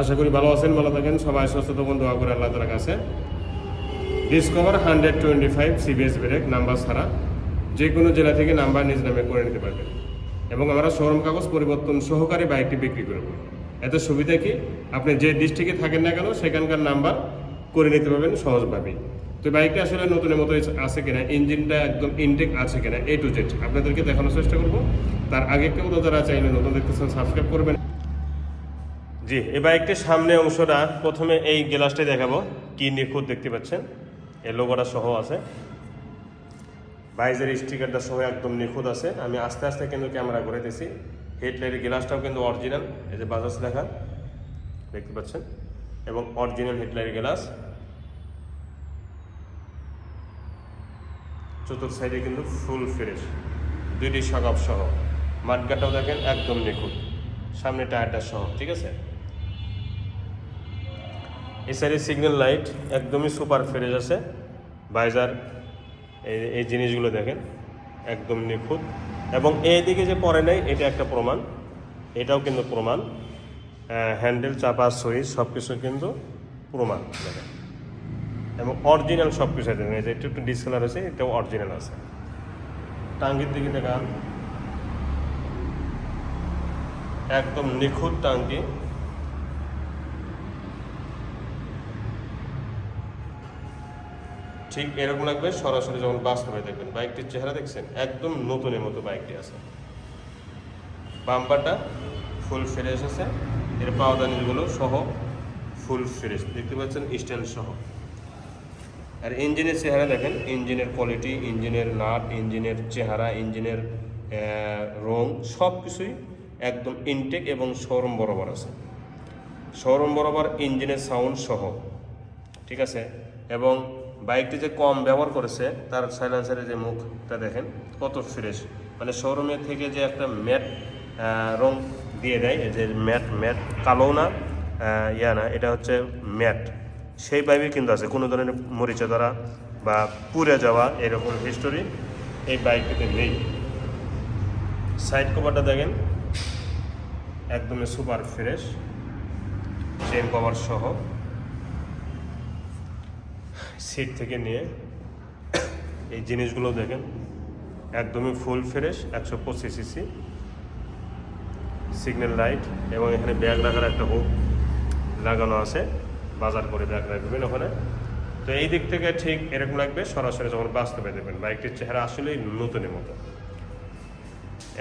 আশা করি ভালো আছেন, ভালো থাকেন। সবাই সুস্থ থাকুন, দোয়া করে আল্লাহ তালার কাছে Discover hundred twenty five CBS brake number ছাড়া যে কোনো জেলা থেকে নাম্বার নিজ নামে করে নিতে পারবেন। এবং আমরা শোরুম কাগজ পরিবর্তন সহকারে বাইকটি বিক্রি করব। এত সুবিধা কি? আপনি যে ডিস্ট্রিক্টে থাকেন না কেন, সেখানকার নাম্বার করে নিতে পারবেন সহজভাবেই। তো বাইকটা আসলে নতুনের মতো আছে কিনা, ইঞ্জিনটা একদম ইনটেক আছে কিনা এ টু জেড আপনাদেরকে দেখানোর চেষ্টা করব। তার আগে কেউ যারা চাইলে নতুন দেখতেছেন সাবস্ক্রাইব করবেন। জি এই বাইকটির সামনে অংশটা প্রথমে এই গ্লাসটাই দেখাবো। কি নিখুঁত দেখতে পাচ্ছেন? এই লোগোটা সহ আছে। বাইজের স্টিকারটা সহ একদম নিখুঁত আছে। আমি আস্তে আস্তে কিন্তু ক্যামেরা ঘুরাইতেছি। হেডলাইটের গ্লাসটাও কিন্তু অরিজিনাল এই যে বাজাজ লেখা দেখতে পাচ্ছেন? এবং অরিজিনাল হেডলাইটের গ্লাস। চতুর্থ সাইডে কিন্তু ফুল ফ্রেশ দুইটি সকাপ সহ। মাঠগাটাও দেখেন একদম নিখুঁত। সামনে টায়ারটা সহ, ঠিক আছে? সাইডে সিগন্যাল লাইট একদমই সুপার ফ্রেশ আছে। বাইজার এই এই জিনিসগুলো দেখেন, একদম নিখুঁত। এবং এইদিকে যে পরে নেই, এটা একটা প্রমাণ। এটাও কিন্তু প্রমাণ। হ্যান্ডেল, চাপা, সুইচ সব কিছু কিন্তু প্রমাণ। দেখেন। এবং অরিজিনাল সব কিছু আছে যে একটু একটু ডিসকালার আছে, এটাও অরিজিনাল আছে। টাঙ্গির দিকে দেখান। একদম নিখুঁত টাঙ্কি। ঠিক এরকম লাগবে সরাসরি যখন বাস্তবে দেখবেন। বাইকটির চেহারা দেখছেন, একদম নতুনের মতো বাইকটি আছে। বাম্পারটা ফুল ফ্রেশ আছে, এর পাওদানিগুলো সহ ফুল ফ্রেশ দেখতে পাচ্ছেন স্ট্যান্ড সহ। আর ইঞ্জিনের চেহারা দেখেন ইঞ্জিনের কোয়ালিটি ইঞ্জিনের নাট ইঞ্জিনের চেহারা ইঞ্জিনের রং সব কিছুই একদম ইনটেক এবং শোরুম বরাবর আছে। শোরুম বরাবর ইঞ্জিনের সাউন্ড সহ। ঠিক আছে? এবং বাইকটি যে কম ব্যবহার করেছে, তার সাইলেন্সারের যে মুখটা দেখেন, কত ফ্রেশ মানে শোরুমে থেকে যে একটা ম্যাট রং দিয়ে দেয় যে ম্যাট ম্যাট, কালো না ইয়া না, এটা হচ্ছে ম্যাট। সেই বাইকই কিন্তু আছে। কোনো ধরনের মরিচা ধরা বা পুড়ে যাওয়া এরকম হিস্টোরি এই বাইকটিতে নেই। সাইড কভারটা দেখেন, একদমই সুপার ফ্রেশ চেন কভার সহ। সিট থেকে নিয়ে এই জিনিসগুলো দেখেন, একদমই ফুল ফ্রেশ একশো পঁচিশ সিসি সিগন্যাল লাইট এবং এখানে ব্যাগ রাখার একটা হুক লাগানো আছে, বাজার করে ব্যাগ রাখবেন ওখানে। তো এই দিক থেকে ঠিক এরকম লাগবে, সরাসরি যখন বাস্তবে দেবেন, বাইকটির চেহারা আসলেই নতুনের মতো।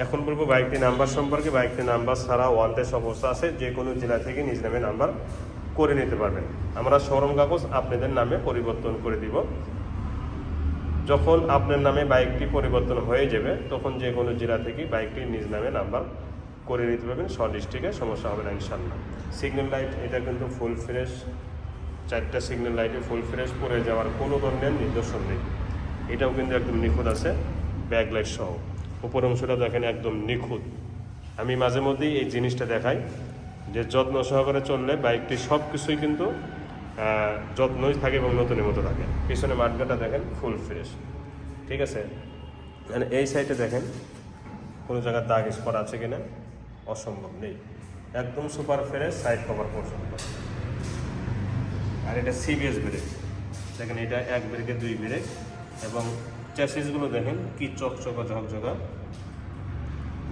এখন বলব বাইকটির নাম্বার সম্পর্কে, বাইকটির নাম্বার ছাড়া ওয়ান অবস্থা আছে যে কোনো জেলা থেকে নিজ নামে নাম্বার করে নিতে পারবেন। আমরা শোরুম কাগজ আপনাদের নামে পরিবর্তন করে দিব। যখন আপনার নামে বাইকটি পরিবর্তন হয়ে যাবে, তখন যে কোনো জেলা থেকে বাইকটি নিজ নামে নাম্বার করে নিতে পারবেন। ডিস্ট্রিক্টে সমস্যা হবে না ইনশাল্লাহ সিগন্যাল লাইট এটা কিন্তু ফুল ফ্রেশ চারটা সিগন্যাল লাইটে ফুল ফ্রেশ পরে যাওয়ার কোনো ধরনের নিদর্শন নেই। এটাও কিন্তু একদম নিখুঁত আছে ব্যাক লাইট সহ। উপর অংশটা দেখেন একদম নিখুঁত। আমি মাঝে মধ্যেই এই জিনিসটা দেখাই। যে যত্ন সহকারে চললে বাইকটি সব কিছুই কিন্তু যত্নই থাকে এবং নতুনের মতো থাকে। পিছনে মাঠগাটা দেখেন ফুল ফ্রেশ ঠিক আছে? মানে এই সাইডে দেখেন, কোনো জায়গার দাগ স্পট আছে কিনা? অসম্ভব নেই। একদম সুপার ফ্রেশ সাইড কভার পর্যন্ত। আর এটা সিবিএস ব্রেক দেখেন, এটা এক ব্রেকে দুই ব্রেক এবং চ্যাসিসগুলো দেখেন, কি চকচকা, ঝকঝকা।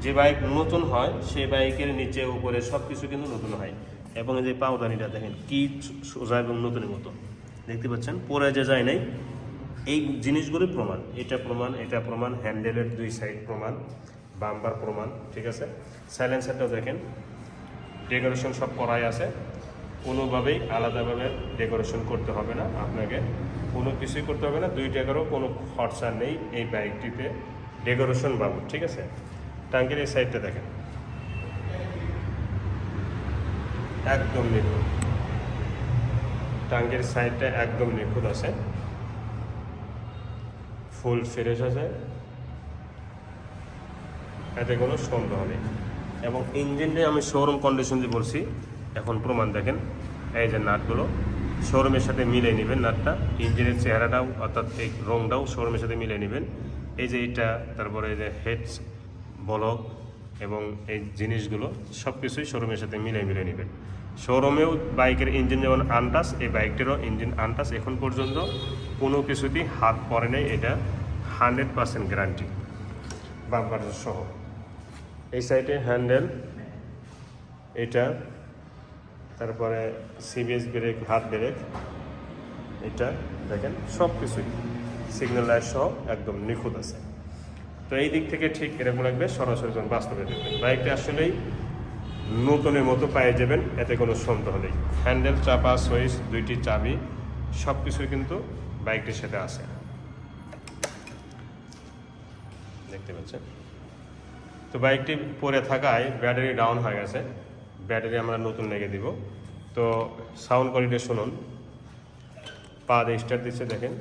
যে বাইক নতুন হয়, সেই বাইকের নিচে, উপরে সব কিছু কিন্তু নতুন হয়। এবং এই যে পাউদানিটা দেখেন, কি সোজা এবং নতুনের মতো। দেখতে পাচ্ছেন? পরে যে যায় নাই, এই জিনিসগুলোই প্রমাণ। এটা প্রমাণ এটা প্রমাণ হ্যান্ডেলের দুই সাইড প্রমাণ বাম্পার প্রমাণ, ঠিক আছে? সাইলেন্সারটাও দেখেন। ডেকোরেশন সব করাই আছে। কোনোভাবেই আলাদাভাবে ডেকোরেশন করতে হবে না আপনাকে। কোনো কিছুই করতে হবে না। দুই টাকারও কোনো খরচা নেই এই বাইকটিতে ডেকোরেশন বাবদ, ঠিক আছে? টাঙ্কির এই সাইডটা দেখেন। একদম নিখুঁত। টাঙ্কির সাইডটা একদম নিখুঁত আছে। ফুল ফ্রেশ আছে। এতে কোনো সন্দেহ নেই। এবং ইঞ্জিনটা আমি শোরুম কন্ডিশন দিয়ে বলছি, এখন প্রমাণ দেখেন। এই যে নাটগুলো, শোরুমের সাথে মিলে নেবেন নাটটা। ইঞ্জিনের চেহারাটাও, অর্থাৎ এই রংটাও শোরুমের সাথে মিলে নেবেন। এই যে এটা, তারপরে এই যে হেড বলক এবং এই জিনিসগুলো সব কিছুই শোরুমের সাথে মিলে মিলে নেবেন শোরুমেও বাইকের ইঞ্জিন যেমন আনটাস এই বাইকটিরও ইঞ্জিন আনটাস এখন পর্যন্ত কোনো কিছুতেই হাত পড়ে নেই, এটা হান্ড্রেড পার্সেন্ট গ্যারান্টি বাম্পার সহ। এই সাইডে হ্যান্ডেল এটা, তারপরে সিবিএস ব্রেক হাত ব্রেক এটা দেখেন সব কিছুই সিগন্যাল লাইট সহ একদম নিখুঁত আছে। তো এই দিক থেকে ঠিক এরকম লাগবে, সরাসরি যখন বাস্তবে দেখবেন। বাইকটা আসলেই নতুনের মতো পায়ে যাবেন, এতে কোনো সন্দেহ নেই। হ্যান্ডেল, চাপা, সুইচ, দুইটি চাবি সব কিছুই কিন্তু বাইকটির সাথে আছে। দেখতে পাচ্ছেন? তো বাইকটি পরে থাকায় ব্যাটারি ডাউন হয়ে গেছে। ব্যাটারি আমরা নতুন লেগে দিব। তো সাউন্ড কোয়ালিটি শুনুন। পা দিয়ে স্টার্ট দিচ্ছে, দেখেন।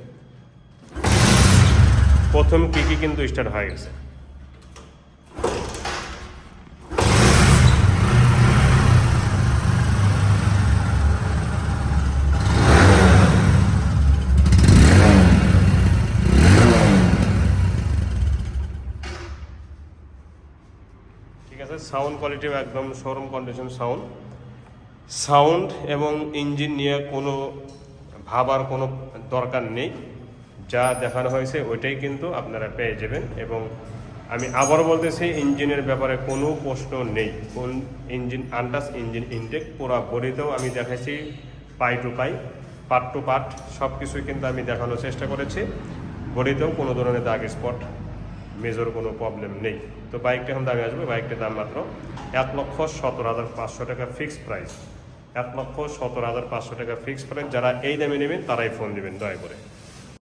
প্রথম কিকি কিন্তু স্টার্ট হয়ে গেছে। ঠিক আছে সাউন্ড কোয়ালিটি একদম শোরুম কন্ডিশন সাউন্ড সাউন্ড এবং ইঞ্জিন নিয়ে কোনো ভাবার কোনো দরকার নেই। যা দেখানো হয়েছে, ওইটাই কিন্তু আপনারা পেয়ে যাবেন এবং আমি আবার বলতেছি, ইঞ্জিনের ব্যাপারে কোনো প্রশ্ন নেই। কোন ইঞ্জিন আন্টাস ইঞ্জিন ইনটেক পুরো বডিতেও আমি দেখাইছি, পাই টু পাই পার্ট টু পার্ট সব কিছুই কিন্তু আমি দেখানোর চেষ্টা করেছি। বডিতেও কোনো ধরনের দাগ স্পট মেজর কোনো প্রবলেম নেই। তো বাইকটা এখন দামে আসবে, বাইকটার দাম মাত্র এক লক্ষ সতেরো হাজার পাঁচশো টাকা ফিক্সড প্রাইস এক লক্ষ সতেরো হাজার পাঁচশো টাকা ফিক্সড প্রাইস যারা এই দামে নেবেন তারাই ফোন দিবেন, দয়া করে।